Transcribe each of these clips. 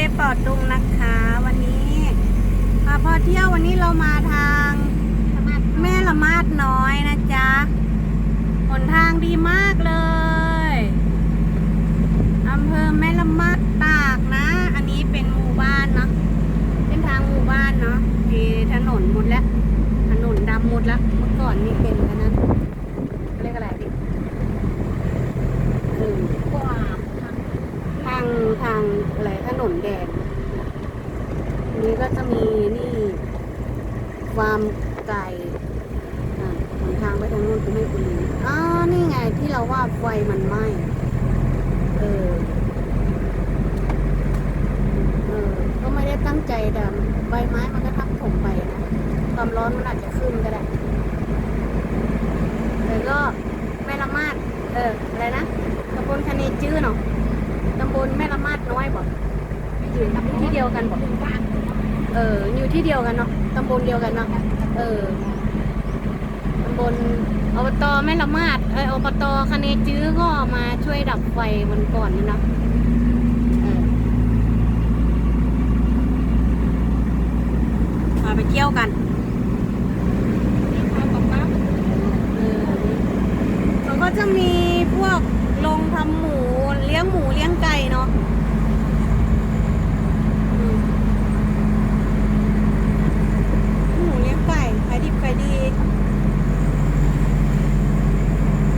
ป้ปอดตุงนะคะ วันนี้พาพอเที่ยววันนี้เรามาทางแม่ละมาดน้อยนะจ๊ะหนทางดีมากเลยอำเภอแม่ละมาดตากนะ อันนี้เป็นหมู่บ้านเนาะเป็นทางหมู่บ้านเนาะที่ถนนหมดแล้ว ถนนดำหมดแล้วเมื่อก่อนนี่เป็นอันนั้นเรียกอะไรดิเออกว่าทางทาง อะไรถนนแดงนี้ก็จะมีนี่ความไก่หนทางไปทางนู้นก็ไม่คุณอ๋อนี่ไงที่เราว่าไฟมันไหม้เอออ ก็ไม่ได้ตั้งใจดำใบไม้มันก็ทับถมไปนะ ความร้อนมันอาจจะขึ้นก็ได้ แต่ก็แม่ละมาด เออ อะไรนะตำบลคเนจื้อเนาะ ตำบลแม่ละมาดน้อยบอกอยู่ที่เดียวกันบอกบ้านเออ อยู่ที่เดียวกันเนาะตำบลเดียวกันเนาะเออตำบลอบตแม่ละมาดเอออบตคเนจื้อก็มาช่วยดับไฟวันก่อนนี่เนาะเออพาไปเที่ยวกัน ที่เขาบอกว่า เออเขาก็จะมีพวกลงทำหมูเลี้ยงหมูเลี้ยงไก่เนาะอืมหมูเลี้ยงไก่ขายดิบขายดี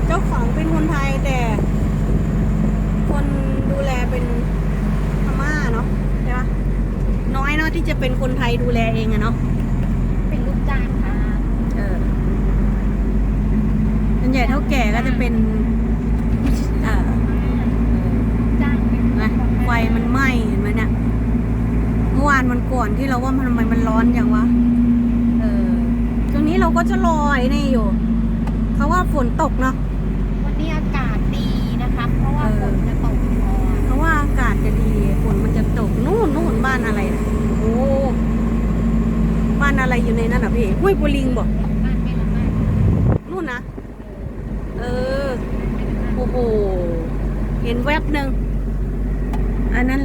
เจ้าของเป็นคนไทยแต่ คนดูแลเป็นพม่าเนาะใช่ปะน้อยเนาะ ที่จะเป็นคนไทยดูแลเองอะเนาะเป็นลูกจ้างค่ะเออส่วนใหญ่เท่าแก่ก็จะเป็นเอ่อจ้างเป็นนะไฟมันไหม้เห็นไหมเนี่ยเมื่อวานมันก่อนที่เราว่ามันทำไมมันร้อนอย่างวะเออตรงนี้เราก็จะลอยนี่อยู่ เขาว่าฝนตกเนาะวันนี้อากาศดีนะคะ เพราะว่าฝนจะตกก่อนเขาว่าอากาศจะดีฝนมันจะตก นู่นนู่นบ้านอะไรนะโอ้ บ้าน อะพี่ห้วยปูลิงบอกนู่นนะ เออ โอ้โห เห็นแวบหนึ่งอันนั้น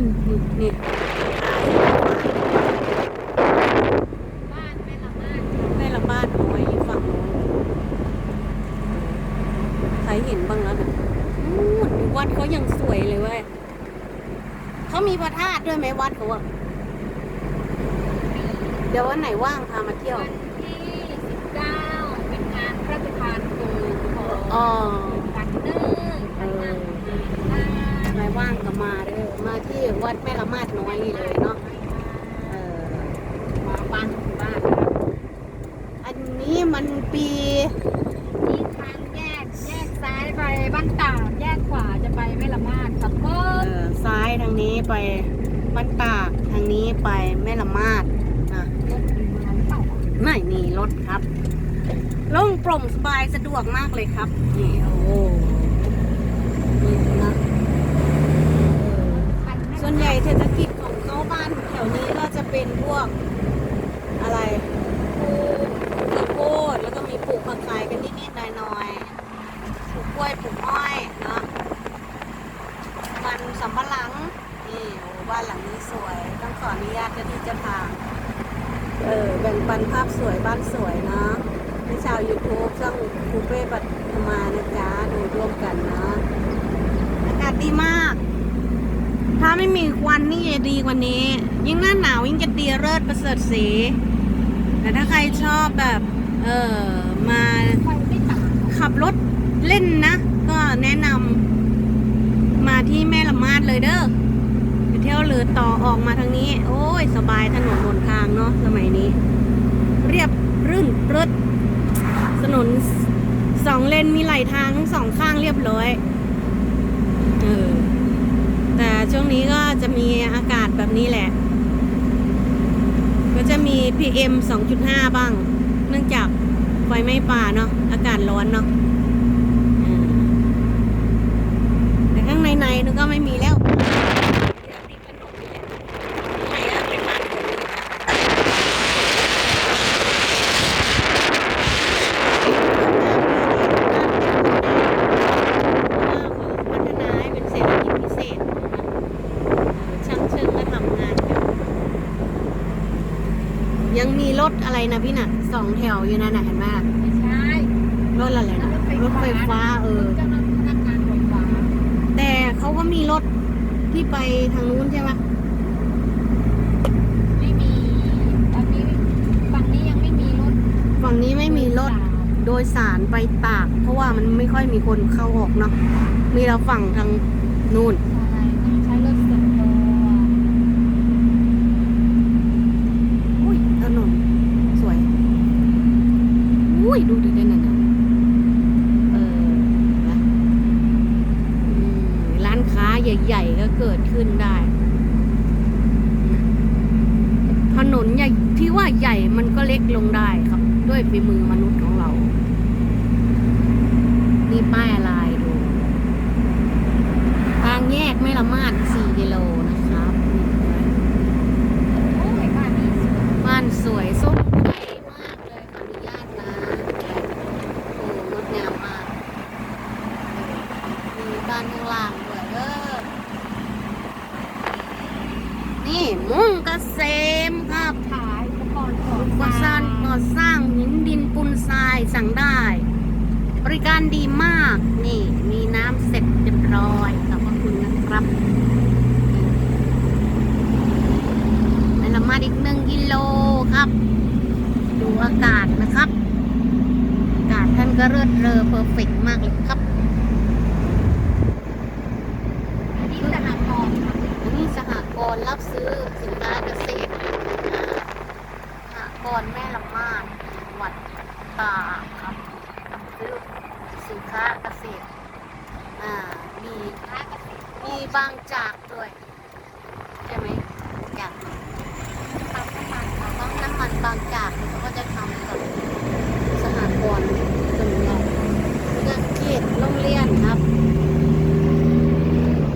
นี่บ้านไม่ละมากแม่ละบ้านน้อยอยู่ฝั่งโน้นใครเห็นบ้างแล้วนะนู่นวัดเขายังสวยเลยเว้ยเขามีพระธาตุด้วยไหมวัดเขาอะ เดี๋ยววันไหนว่างพามาเที่ยว วันที่19เป็นงานพระราชทานเพลิงของอ๋อ วัดเนอร์เอออ่าไม่ว่างก็มาเด้อมาที่วัดแม่ละมาดน้อยนี่เลยเนาะ เออมาบ้านบ้าน อันนี้มันปีที่ทางแยกแยกซ้ายไปบ้านตาดแยกขวาจะไปไม่ละมาดครับก็เออซ้ายทางนี้ไปบ้านตากทางนี้ไปแม่ละมาด นะรถมีมาหรือเปล่าไม่มีรถครับโล่งโปร่งสบายสะดวกมากเลยครับนี่โอ้โหนี่นะเออคันไม่ส่วนใหญ่เศรษฐกิจของเขาบ้านแถวนี้ก็จะเป็นพวกอะไรปลูกข้าวโพดแล้วก็มีปลูกผักขายกันนิดๆหน่อยๆปลูกกล้วยปลูกอ้อยเนาะมันสำปะหลังนี่โอ้บ้านหลังนี้สวย ต้องขออนุญาตเจ้าที่เจ้าทาง เออแบ่งปันภาพสวยบ้านสวยเนาะให้ชาว YouTube ช่องคูเป้ปัตมานะจ๊ะดูร่วมกันเนาะอากาศดีมาก ถ้าไม่มีควันนี่จะดีกว่านี้ ยิ่งหน้าหนาวยิ่งจะดีเลิศประเสริฐสีแต่ถ้าใครชอบแบบ เออมาขับรถเล่นนะ ก็แนะนำมาที่แม่ละมาดเลยเด้อ เที่ยวเรือต่อออกมาทางนี้ โอ้ย สบายถนนหนทางเนาะสมัยนี้ เรียบรื่นรถถนนสองเลนมีไหลทางทั้งสองข้างเรียบร้อยเออแต่ช่วงนี้ก็จะมีอากาศแบบนี้แหละ ก็จะมี PM 2.5 บ้าง เนื่องจากไฟไหม้ป่าเนาะอากาศร้อนเนาะแต่ข้างในในนึกก็ไม่มีแล้วติดถนนนี่แหละไหนอะเป็นบ้านคนนี่นะพัฒนาให้เป็นเศรษฐกิจพิเศษนะคะเออช่างเชิงมาทำงาน ถอะไร นะพี่น่ะสองแถวอยู่นั่นน่ะเห็นไหมไม่ใช่รถอะไรนะรถไฟฟ้าเออ เจ้าหน้าที่พนักงานไฟฟ้าแต่เขาก็มีรถที่ไปทางนู้นใช่ไหมไม่มีตอนนี้ฝั่งนี้ยังไม่มีรถฝั่งนี้ไม่มีรถโดยสารไปตาก เพราะว่ามันไม่ค่อยมีคนเข้าออกเนาะมีเราฝั่งทางนู่น ใช่ต้องใช้รถส่วนตัว อุ้ยถนนสวย อุ้ ยดูดิได้นั่นน่ะเออนะร้านค้าใหญ่ๆก็เกิดขึ้นได้ ถนนใหญ่ที่ว่าใหญ่มันก็เล็กลงได้ครับ ด้วยฝีมือมนุษย์ของเรา นี่ป้ายอะไรดู ทางแยกไม่ละมาด4กิโลนะครับนี่เห็นไหม โอ้ยบ้านนี้สวย บ้านสวยส้มไยมากเลยขออนุญาตนะโอ้งดงามมาก มีบ้านข้างล่างด้วยเออนี่มุ่งเกษมครับ ขายอุปกรณ์ก่อ ก่อสร้างก่อสร้างหินดินปูนทรายสั่งได้ บริการ ดีมาก นี่ มีน้ำเสร็จเรียบร้อยขอบคุณนะครับในละมาอีกหนึ่งกิโลครับ ดูอากาศนะครับ อากาศท่านก็เลิศเรอเพอร์เฟกมากเลยครับนนี้สหกรณ์ค่ะอันนี้สหกรณ์รับซื้อสินค้าเกษตรสหกรณ์แม่ละมาดจังหวัดตากครับรับซื้อสิน ค้าเกษตรมีค้าเกษตรมีบางจากด้วยใช่ไหมอยากทำน้ำมันค่ะต้องน้ำมันบางจากเนี่ยเขาก็จะทำกับสหกรณ์ส่วนใหญ่เรื่องเขตโรงเรียนครับ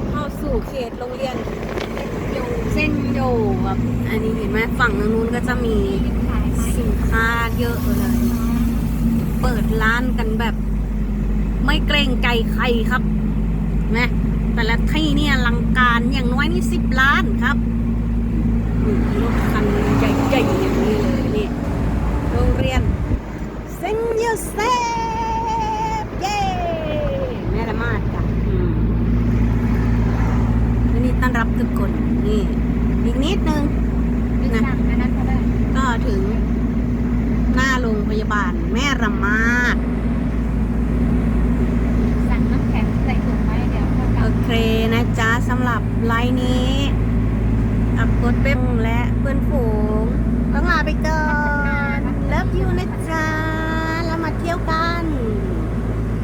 เข้าสู่เขตโรงเรียนอยู่เส้นโยแบบอันนี้เห็นไหมฝั่งทางนู้นก็จะมีสินค้าเยอะเลย เปิดร้านกันแบบ ไม่เกรงใจใครครับนะแต่ละที่เนี่ยอลังการอย่างน้อยนี่สิบล้านครับนี่รถคันใหญ่ๆอย่างนี้เลยนี่โรงเรียนเซนต์โยเซฟเย้แม่ละมาดจ้ะอืมวันนี้ต้อนรับทุกคน นี่ อีกนิดนึงไม่สั่งอันนั้นก็ได้ก็ถึงหน้าโรงพยาบาลแม่ระมาด สำหรับไลน์นี้อับกดเป๊บและเพื่อนฝูงต้องลาไปก่อน เลิฟยูนะ